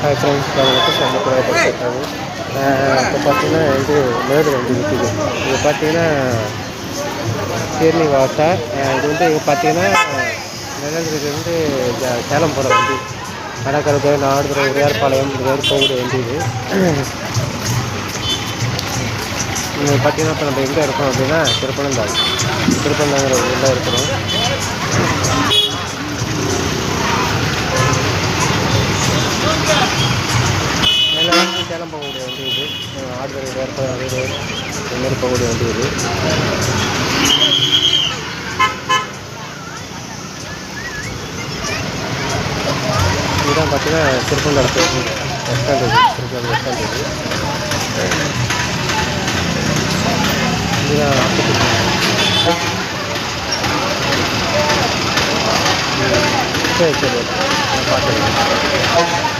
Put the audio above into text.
Hi friends அவங்களுக்கு சமக்கூடாது பேசுகிறாங்க இப்போ பார்த்தீங்கன்னா இது மேடு வண்டி நிற்கிது இது பார்த்தீங்கன்னா ஸ்ரீனிவாசா அஹ் இது வந்து இங்கே பார்த்தீங்கன்னா நிலந்திலிருந்து சேலம் போகிற வண்டி. நடக்கிறது நாடுதுறை உடையார்பாளையம் இது மாதிரி போகிற வண்டி இது. பார்த்தீங்கன்னா இப்போ நம்ம எங்கே இருக்கோம் அப்படின்னா திருப்பனந்தாள் திருப்பனந்தாங்கிற ஊரில் இருக்கிறோம். இது. அஹ் ஆடுதுறை உடையார்பாளையம் அரியலூர் இது போகக்கூடிய வண்டி இது. இதுதான் பார்த்தீங்கன்னா திருப்பந்தாள் பஸ் ஸ்டாண்ட் இது. திருப்பந்தாள் பஸ் ஸ்டாண்ட் இது. இதுதான் சரி சரி. பார்த்துருக்கேன்